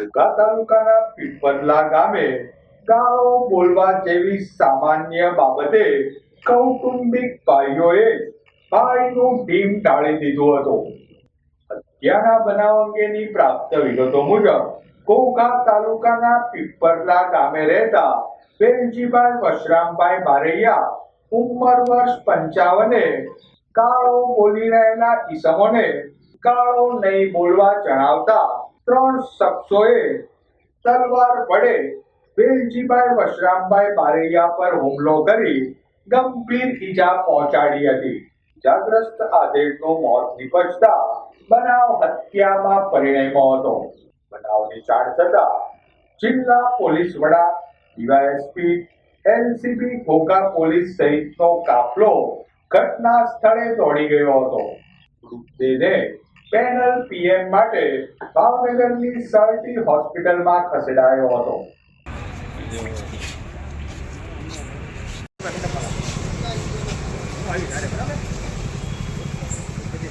ઘોઘા તાલુકાના પીપરલા ગામે ગાળો બોલવા જેવી સામાન્ય બાબતે કૌટુંબિક ભાઈઓએ ભાઈનું ટીમ ટાળી દીધું હતું. હત્યાના બનાવ અંગેની પ્રાપ્ત વિગતો મુજબ ઘોઘા તાલુકાના પીપરલા ગામે રહેતા વેલજીભાઈ વશરામભાઈ બારૈયા ઉંમર વર્ષ પંચાવને કાળો બોલી રહેલા ઈસમોને કાળો નહીં બોલવા જણાવતા ત્રણ શખ્સોએ તલવાર વડે વેલજીભાઈ વશરામભાઈ બારૈયા પર હુમલો કરી ગંભીર ઈજા પહોંચાડી હતી. ઇજાગ્રસ્ત આદેશનું મોત નિપજતા બનાવ હત્યામાં પરિણમ્યો હતો. બનાવની જાણ થતા જિલ્લા પોલીસ વડા ડીવાયએસપી એનસીબી ઘોઘા પોલીસ સહિતનો કાફલો ઘટના સ્થળે દોડી ગયો હતો. મૃતદેહને પેનલ પીએમ માટે ભાવનગરની સરટી હોસ્પિટલમાં ખસેડાયો હતો.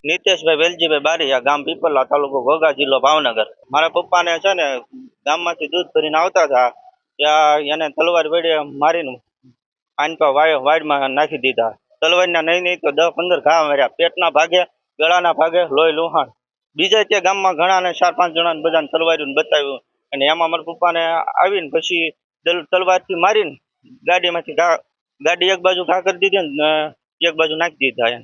નિતેશભાઈ વેલજીભાઈ બારીયા ગામ પીપલા તાલુકો ઘોઘા જિલ્લો ભાવનગર. મારા પપ્પાને છે ને ગામમાંથી દૂધ ભરીને આવતા હતા ત્યાં એને તલવાર વડે મારીને આનપા વાય, વાડમાં નાખી દીધા. તલવારના નહીં નહીં તો દસ પંદર ઘા માર્યા. પેટના ભાગે, ગળાના ભાગે લોહી લુહાણ. બીજા ત્યાં ગામમાં ઘણા ને ચાર પાંચ જણાને બધાને તલવાર્યું બતાવ્યું. અને એમાં મારા પપ્પાને આવીને પછી તલ- તલવારથી મારીને ગાડીમાંથી ગાડી એક બાજુ ઘા કરી દીધી ને એક બાજુ નાખી દીધા એમ.